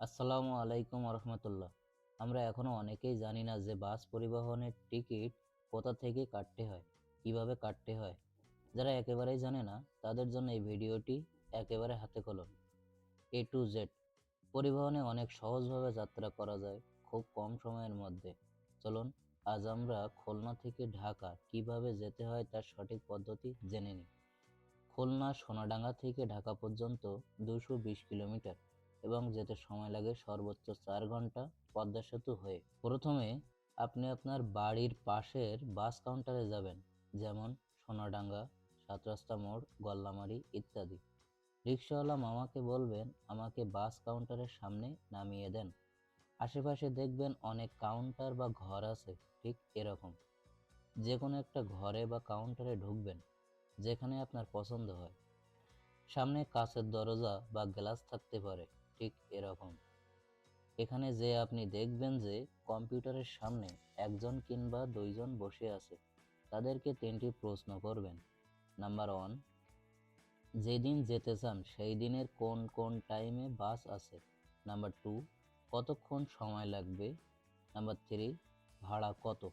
আসসালামু আলাইকুম রহমতুল্লাহ আমরা এখনও অনেকেই জানি না যে বাস পরিবহনের টিকিট কোথা থেকে কাটতে হয়, কীভাবে কাটতে হয়। যারা একেবারেই জানে না, তাদের জন্য এই ভিডিওটি একেবারে হাতে কলম। এ টু জেড পরিবহনে অনেক সহজভাবে যাত্রা করা যায় খুব কম সময়ের মধ্যে। চলুন, আজ আমরা খুলনা থেকে ঢাকা কীভাবে যেতে হয় তার সঠিক পদ্ধতি জেনে নিই। খুলনা সোনাডাঙ্গা থেকে ঢাকা পর্যন্ত দুশো বিশ কিলোমিটার। এবং যেতে সময় লাগে সর্বোচ্চ চার ঘণ্টা পদ্মা সেতু হয়ে। প্রথমে আপনি আপনার বাড়ির পাশের বাস কাউন্টারে যাবেন, যেমন সোনাডাঙ্গা সাতরাস্তা মোড়, গল্লামারি ইত্যাদি। রিক্সাওয়ালা মামাকে বলবেন, আমাকে বাস কাউন্টারের সামনে নামিয়ে দেন। আশেপাশে দেখবেন অনেক কাউন্টার বা ঘর আছে, ঠিক এরকম। যে কোনো একটা ঘরে বা কাউন্টারে ঢুকবেন, যেখানে আপনার পছন্দ হয়। সামনে কাঁচের দরজা বা গ্লাস থাকতে পারে। ঠিক এরকম। এখানে যে আপনি দেখবেন যে কম্পিউটারের সামনে একজন কিংবা দুইজন বসে আছে, তাদেরকে তিনটি প্রশ্ন করবেন। নাম্বার ওয়ান, যেদিন যেতে চান সেই দিনের কোন কোন টাইমে বাস আছে? নাম্বার টু, কতক্ষণ সময় লাগবে? নাম্বার থ্রি, ভাড়া কত?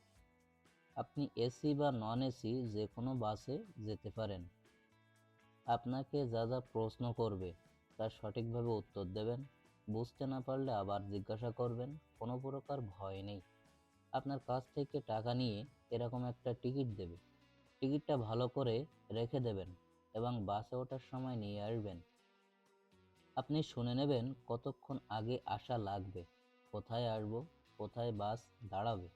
আপনি এসি বা নন এসি যে কোনো বাসে যেতে পারেন। আপনাকে যা যা প্রশ্ন করবে তার সঠিকভাবে উত্তর দেবেন, বুঝতে না পারলে আবার জিজ্ঞাসা করবেন, কোনো প্রকার ভয় নেই। আপনার কাছ থেকে টাকা নিয়ে এরকম একটা টিকিট দেবে। টিকিটটা ভালো করে রেখে দেবেন এবং বাসে ওঠার সময় নিয়ে আসবেন। আপনি শুনে নেবেন কতক্ষণ আগে আসা লাগবে, কোথায় আসব, কোথায় বাস দাঁড়াবে।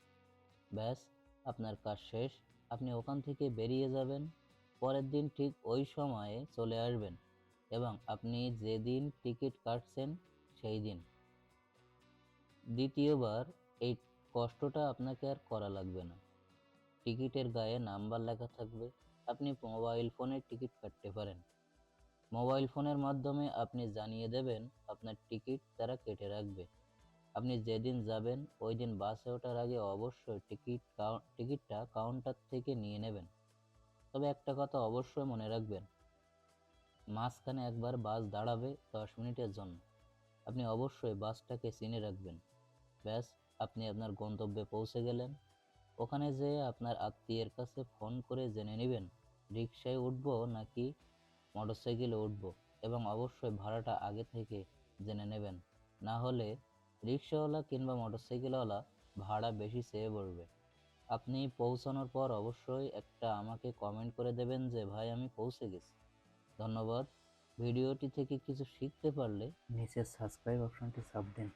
ব্যাস, আপনার কাজ শেষ, আপনি ওখান থেকে বেরিয়ে যাবেন, পরের দিন ঠিক ওই সময়ে চলে আসবেন। এবং আপনি যেদিন টিকিট কাটছেন সেই দিন দ্বিতীয়বার এই কষ্টটা আপনাকে আর করা লাগবে না। টিকিটের গায়ে নাম্বার লেখা থাকবে, আপনি মোবাইল ফোনে টিকিট কাটতে পারেন। মোবাইল ফোনের মাধ্যমে আপনি জানিয়ে দেবেন আপনার টিকিট তারা কেটে রাখবে। আপনি যেদিন যাবেন, ওই দিন বাসে ওঠার আগে অবশ্যই টিকিট টিকিটটা কাউন্টার থেকে নিয়ে নেবেন। তবে একটা কথা অবশ্যই মনে রাখবেন মাঝখানে একবার বাস দাঁড়াবে দশ মিনিটের জন্য। আপনি অবশ্যই বাসটাকে চিনে রাখবেন। ব্যাস, আপনি আপনার গন্তব্যে পৌঁছে গেলেন। ওখানে যেয়ে আপনার আত্মীয়ের কাছে ফোন করে জেনে নেবেন রিক্সায় উঠব নাকি মোটরসাইকেলে উঠবো এবং অবশ্যই ভাড়াটা আগে থেকে জেনে নেবেন। না হলে রিক্সাওয়ালা কিংবা মোটরসাইকেলওয়ালা ভাড়া বেশি চেয়ে পড়বে আপনি পৌঁছানোর পর অবশ্যই একটা আমাকে কমেন্ট করে দেবেন যে, ভাই, আমি পৌঁছে গেছি। ধন্যবাদ। ভিডিওটি থেকে কিছু শিখতে পারলে নিচে সাবস্ক্রাইব অপশনটি সাব দিন।